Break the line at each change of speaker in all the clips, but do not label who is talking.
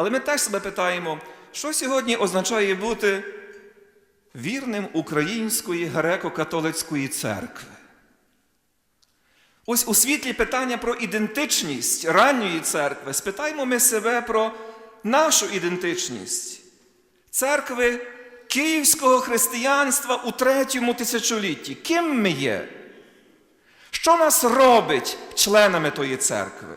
Але ми теж себе питаємо, що сьогодні означає бути вірним української греко-католицької церкви. Ось у світлі питання про ідентичність ранньої церкви спитаємо ми себе про нашу ідентичність церкви київського християнства у третьому тисячолітті. Ким ми є? Що нас робить членами тої церкви?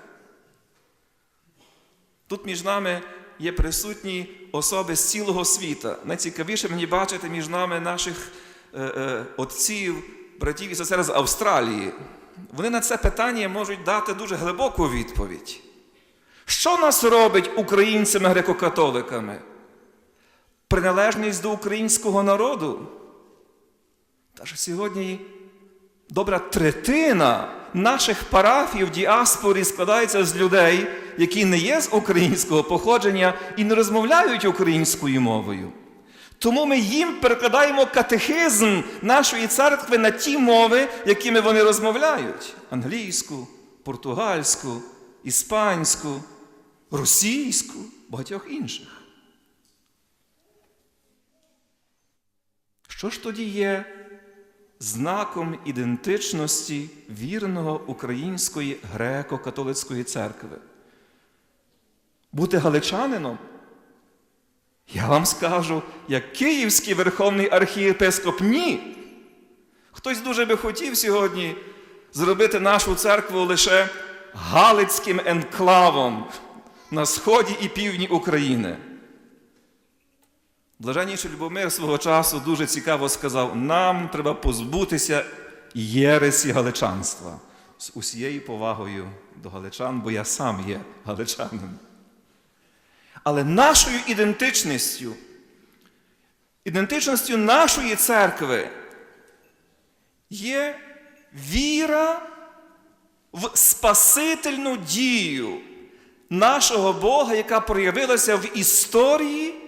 Тут між нами є присутні особи з цілого світа. Найцікавіше мені бачити між нами наших е, е, отців, братів і сестер з Австралії. Вони на це питання можуть дати дуже глибоку відповідь. Що нас робить українцями греко-католиками? Приналежність до українського народу. Та ж сьогодні добра третина наших парафій в діаспорі складається з людей, які не є з українського походження і не розмовляють українською мовою. Тому ми їм перекладаємо катехизм нашої церкви на ті мови, якими вони розмовляють: англійську, португальську, іспанську, російську, багатьох інших. Що ж тоді є знаком ідентичності вірного української греко-католицької церкви? Бути галичанином? Я вам скажу, як Київський верховний архієпископ ні. Хтось дуже би хотів сьогодні зробити нашу церкву лише галицьким енклавом на сході і півдні України. Блаженніший Любомир свого часу дуже цікаво сказав: нам треба позбутися єресі галичанства з усією повагою до галичан, бо я сам є галичанин. Але нашою ідентичністю, ідентичністю нашої церкви є віра в спасительну дію нашого Бога, яка проявилася в історії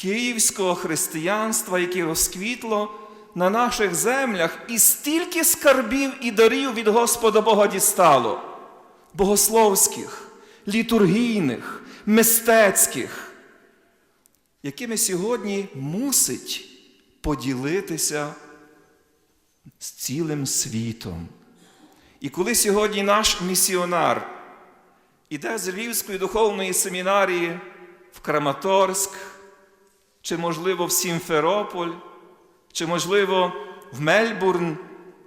київського християнства, яке розквітло на наших землях, і стільки скарбів і дарів від Господа Бога дістало, богословських, літургійних, мистецьких, якими сьогодні мусить поділитися з цілим світом. І коли сьогодні наш місіонар іде з Львівської духовної семінарії в Краматорськ, чи, можливо, в Сімферополь, чи, можливо, в Мельбурн,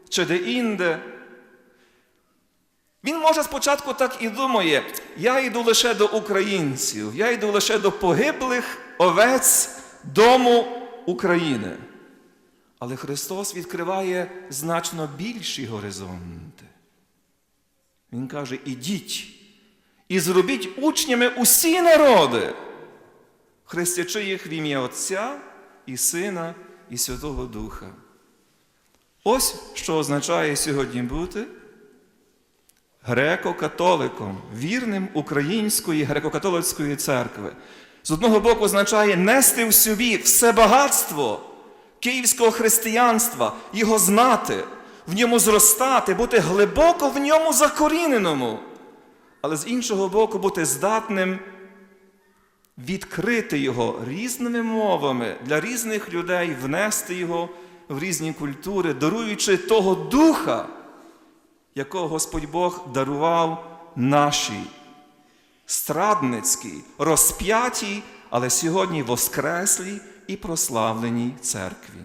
чи де-інде. Він може спочатку так і думає, я йду лише до українців, я йду лише до погиблих овець дому України. Але Христос відкриває значно більші горизонти. Він каже: ідіть і зробіть учнями усі народи хрестячи їх в ім'я Отця і Сина і Святого Духа. Ось що означає сьогодні бути греко-католиком, вірним української греко-католицької церкви. З одного боку, означає нести в собі все багатство київського християнства, його знати, в ньому зростати, бути глибоко в ньому закоріненому, але з іншого боку, бути здатним відкрити його різними мовами для різних людей, внести його в різні культури, даруючи того духа, якого Господь Бог дарував нашій страдницькій, розп'ятій, але сьогодні воскреслій і прославленій церкві.